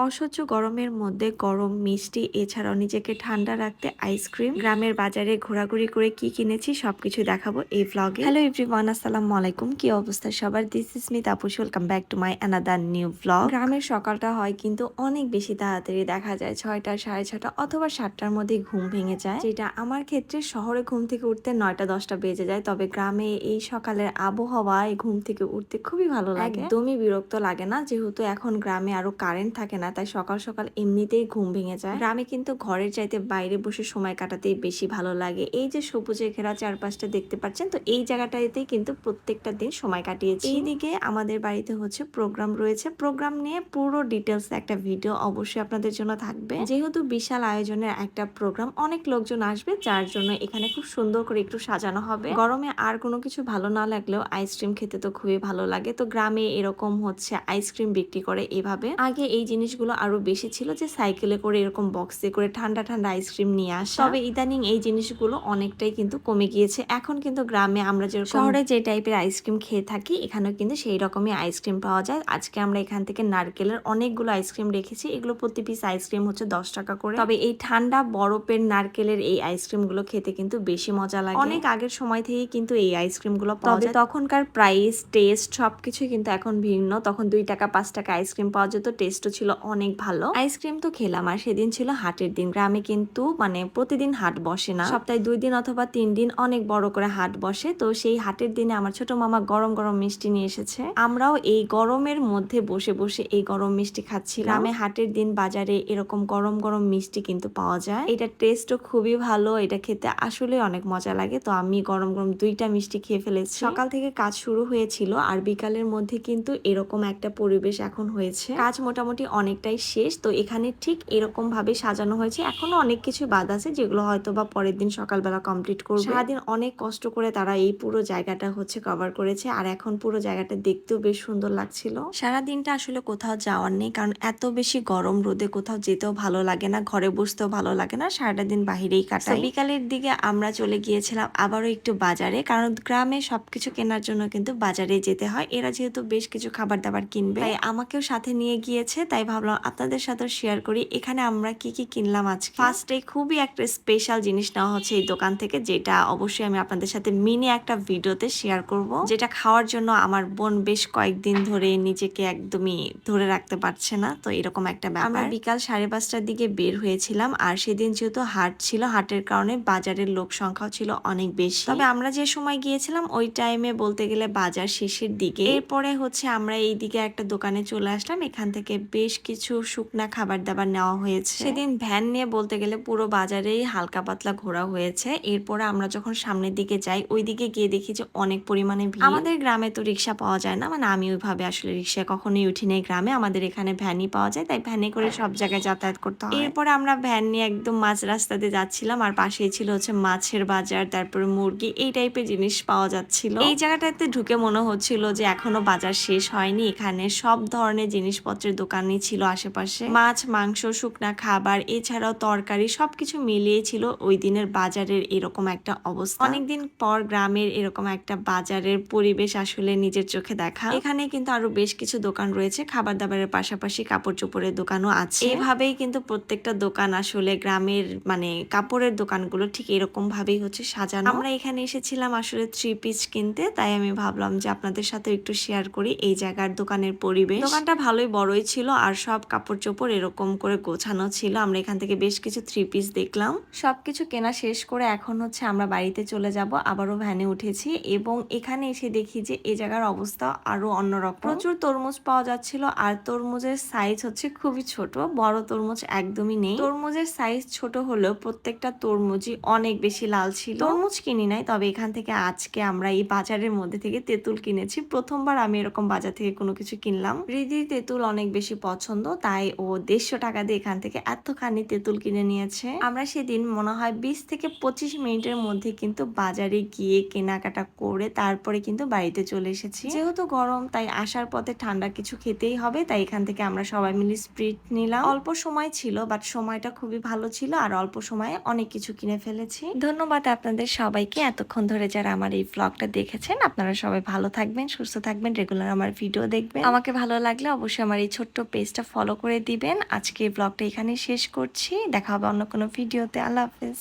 অসহ্য গরমের মধ্যে গরম মিষ্টি এছাড়াও নিজেকে ঠান্ডা রাখতে আইসক্রিম গ্রামের বাজারে ঘোরাঘুরি করে কি কিনেছি সবকিছু দেখাবো এই ভ্লগে হ্যালো এভরিওয়ান আসসালামু আলাইকুম। কি অবস্থা সবার? This is me Tapus welcome back to my another new vlog গ্রামের সকালটা হয় কিন্তু অনেক বেশি তাড়াতাড়ি দেখা যায় ছয়টা সাড়ে ছটা অথবা সাতটার মধ্যে ঘুম ভেঙে যায় যেটা আমার ক্ষেত্রে শহরে ঘুম থেকে উঠতে নয়টা দশটা বেজে যায় তবে গ্রামে এই সকালের আবহাওয়ায় ঘুম থেকে উঠতে খুবই ভালো লাগে। একদমই। বিরক্ত লাগে না যেহেতু এখন গ্রামে আরও কারেন্ট থাকে না তাই সকাল সকাল এমনিতেই ঘুম ভেঙে যায়। গ্রামে কিন্তু ঘরের চাইতে বাইরে বসে সময় কাটাতেই বেশি ভালো লাগে। এই যে সবুজে ঘেরা চারপাশটা দেখতে পাচ্ছেন, তো এই জায়গাটাতেই কিন্তু প্রত্যেকটা দিন সময় কাটিয়েছি। এইদিকে আমাদের বাড়িতে হচ্ছে প্রোগ্রাম রয়েছে। প্রোগ্রাম নিয়ে পুরো ডিটেলস একটা ভিডিও অবশ্যই আপনাদের জন্য থাকবে। যেহেতু বিশাল আয়োজনের একটা প্রোগ্রাম, অনেক লোকজন আসবে, যার জন্য এখানে খুব সুন্দর করে একটু সাজানো হবে। গরমে আর কোনো কিছু ভালো না লাগলেও আইসক্রিম খেতে তো খুবই ভালো লাগে। তো গ্রামে এরকম হচ্ছে আইসক্রিম বিক্রি করে এভাবে। আগে এই জিনিসগুলো আরও বেশি ছিল যে সাইকেলে করে এরকম বক্সে করে ঠান্ডা ঠান্ডা আইসক্রিম নিয়ে আসে। তবে ইদানিং এই জিনিসগুলো অনেকটাই কিন্তু কমে গিয়েছে। এখন কিন্তু গ্রামে আমরা যেরকম শহরে যে টাইপের আইসক্রিম খেয়ে থাকি এখানেও কিন্তু সেই রকমই আইসক্রিম পাওয়া যায়। আজকে আমরা এখান থেকে নারকেলের অনেকগুলো আইসক্রিম রেখেছি। এগুলো প্রতি পিস আইসক্রিম হচ্ছে দশ টাকা করে। তবে এই ঠান্ডা বরফের নারকেলের এই আইসক্রিমগুলো খেতে কিন্তু বেশি মজা লাগে। অনেক আগের সময় থেকেই কিন্তু এই আইসক্রিমগুলো পাওয়া যায়। তখনকার প্রাইস টেস্ট সবকিছু কিন্তু এখন ভিন্ন। তখন দুই টাকা পাঁচ টাকা আইসক্রিম পাওয়া যেত। টেস্টও ছিল অনেক ভালো। আইসক্রিম তো খেলাম, আর সেদিন ছিল হাটের দিন। গ্রামে কিন্তু মানে প্রতিদিন হাট বসে না। সপ্তাহে দুই দিন অথবা তিন দিন অনেক বড় করে হাট বসে। তো সেই হাটের দিনে আমার ছোট মামা গরম গরম মিষ্টি নিয়ে এসেছে। আমরাও এই গরমের মধ্যে বসে বসে এই গরম মিষ্টি খাচ্ছি গ্রামে হাটের দিন বাজারে এরকম গরম গরম মিষ্টি কিন্তু পাওয়া যায়। এটা টেস্টও খুবই ভালো, এটা খেতে আসলে অনেক মজা লাগে। তো আমি গরম গরম দুইটা মিষ্টি খেয়ে ফেলেছি। সকাল থেকে কাজ শুরু হয়েছিল, আর বিকালের মধ্যে কিন্তু এরকম একটা পরিবেশ এখন হয়েছে। কাজ মোটামুটি অনেকটাই শেষ। তো এখানে ঠিক এরকম ভাবে সাজানো হয়েছে। এখনও অনেক কিছু বাদ আছে যেগুলো হয়তো বা পরের দিন সকালবেলা কমপ্লিট করবে। সারাদিন অনেক কষ্ট করে তারা এই পুরো জায়গাটা হচ্ছে কভার করেছে। আর এখন পুরো জায়গাটা দেখতেও বেশ সুন্দর লাগছিল। সারা দিনটা আসলে কোথাও যাওয়ার নেই। কারণ এত বেশি গরম রোদে কোথাও যেতেও ভালো লাগে না ঘরে বসতেও ভালো লাগে না। সারাটা দিন বাহিরেই কাটাই। বিকালের দিকে আমরা চলে গিয়েছিলাম আবারও একটু বাজারে। কারণ গ্রামে সবকিছু কেনার জন্য কিন্তু বাজারে যেতে হয়। এরা যেহেতু বেশ কিছু খাবার দাবার কিনবে। তাই আমাকেও সাথে নিয়ে গিয়েছে। তাই ভাবলাম আপনাদের সাথে শেয়ার করি, এখানে আমরা কি কি কিনলাম আজকে? ফার্স্টে খুবই একটা স্পেশাল জিনিস নেওয়া হচ্ছে এই দোকান থেকে, যেটা অবশ্যই আমি আপনাদের সাথে মিনি একটা ভিডিওতে শেয়ার করব, যেটা খাওয়ার জন্য আমার বোন বেশ কয়েকদিন ধরে নিজেকে একদমই ধরে রাখতে পারছে না, তো এরকম একটা ব্যাপার। আমরা বিকাল সাড়ে পাঁচটার দিকে বের হয়েছিলাম, আর সেদিন যেহেতু হাট ছিল, হাটের কারণে বাজারের লোক সংখ্যাও ছিল অনেক বেশি। তবে আমরা যে সময় গিয়েছিলাম, ওই টাইমে বলতে গেলে বাজার শেষের দিকে। এরপরে হচ্ছে আমরা এই দিকে একটা দোকানে চলে আসলাম, এখান থেকে বেশ কিছু শুকনা খাবার দাবার নেওয়া হয়েছে। সেদিন ভ্যান নিয়ে বলতে গেলে পুরো বাজারেই হালকা পাতলা ঘোরা হয়েছে। এরপরে আমরা যখন সামনের দিকে যাই ওই দিকে গিয়ে দেখি যে অনেক পরিমাণে ভিড়। আমাদের গ্রামে তো রিক্সা পাওয়া যায় না মানে আমি ওইভাবে আসলে রিক্সা কখনোই উঠি নেই গ্রামে। আমাদের এখানে ভ্যানই পাওয়া যায় তাই ভ্যানে করে সব জায়গায় যাতায়াত করতে হয়। এরপরে আমরা ভ্যান নিয়ে একদম মাঝ রাস্তাতে যাচ্ছিলাম আর পাশেই ছিল হচ্ছে মাছের বাজার তারপরে মুরগি এই টাইপের জিনিস পাওয়া যাচ্ছিল। এই জায়গাটাতে ঢুকে মনে হচ্ছিল যে এখনও বাজার শেষ হয়নি। এখানে সব ধরনের জিনিসপত্রের দোকানই ছিল। আশেপাশে। মাছ, মাংস, শুকনা খাবার, এছাড়াও তরকারি সবকিছু মিলিয়ে ছিল ওই দিনের বাজারের এরকম একটা অবস্থা। অনেকদিন পর গ্রামের এরকম একটা বাজারের পরিবেশ আসলে নিজের চোখে দেখা। এখানে কিন্তু আরও বেশ কিছু দোকান রয়েছে খাবার দাবারের পাশাপাশি কাপড় চোপড়ের দোকানও আছে। এভাবেই কিন্তু প্রত্যেকটা দোকান আসলে গ্রামের মানে কাপড়ের দোকানগুলো ঠিক এরকম ভাবেই হচ্ছে সাজানো। আমরা এখানে এসেছিলাম আসলে থ্রি পিস কিনতে, তাই আমি ভাবলাম যে আপনাদের সাথে একটু শেয়ার করি এই জায়গার দোকানের পরিবেশ। দোকানটা ভালোই বড়ই ছিল, আর সব কাপড় চোপড় এরকম করে গোছানো ছিল। আমরা এখান থেকে বেশ কিছু থ্রি পিস দেখলাম। সবকিছু কেনা শেষ করে এখন হচ্ছে আমরা বাড়িতে চলে যাব। আবারও ভ্যানে উঠেছি এবং এখানে এসে দেখি যে এই জায়গার অবস্থা আরও অন্যরকম। প্রচুর তরমুজ পাওয়া যাচ্ছিল আর তরমুজের সাইজ হচ্ছে খুবই ছোট, বড় তরমুজ একদমই নেই। তরমুজের সাইজ ছোট হলেও প্রত্যেকটা তরমুজই অনেক বেশি লাল ছিল। তরমুজ কিনি নাই, তবে এখান থেকে আজকে আমরা এই বাজারের মধ্যে থেকে তেঁতুল কিনেছি। প্রথমবার আমি এরকম বাজার থেকে কোনো কিছু কিনলাম। রিদির তেঁতুল অনেক বেশি পছন্দ তাই ও দেড়শো টাকা দিয়ে এখান থেকে এতখানি তেঁতুল কিনে নিয়েছে। আমরা সেদিন মনে হয় বিশ থেকে পঁচিশ মিনিটের মধ্যে কিন্তু বাজারে গিয়ে কেনাকাটা করে তারপরে কিন্তু বাড়িতে চলে এসেছি। যেহেতু গরম, তাই আসার পথে ঠান্ডা কিছু খেতেই হবে, তাই এখান থেকে আমরা সবাই মিলে স্প্রিট নিলাম। অল্প সময় ছিল, বাট সময়টা খুবই ভালো ছিল, আর অল্প সময়ে অনেক কিছু কিনে ফেলেছি। ধন্যবাদ আপনাদের সবাইকে এতক্ষণ ধরে যারা আমার এই ব্লগটা দেখেছেন। আপনারা সবাই ভালো থাকবেন, সুস্থ থাকবেন রেগুলার আমার ভিডিও দেখবেন। আমাকে ভালো লাগলে অবশ্যই আমার এই ছোট্ট পেজটা ফলো করে দিবেন। আজকে ব্লগটা এখানে শেষ করছি। দেখা হবে অন্য কোনো ভিডিওতে আল্লাহ হাফেজ।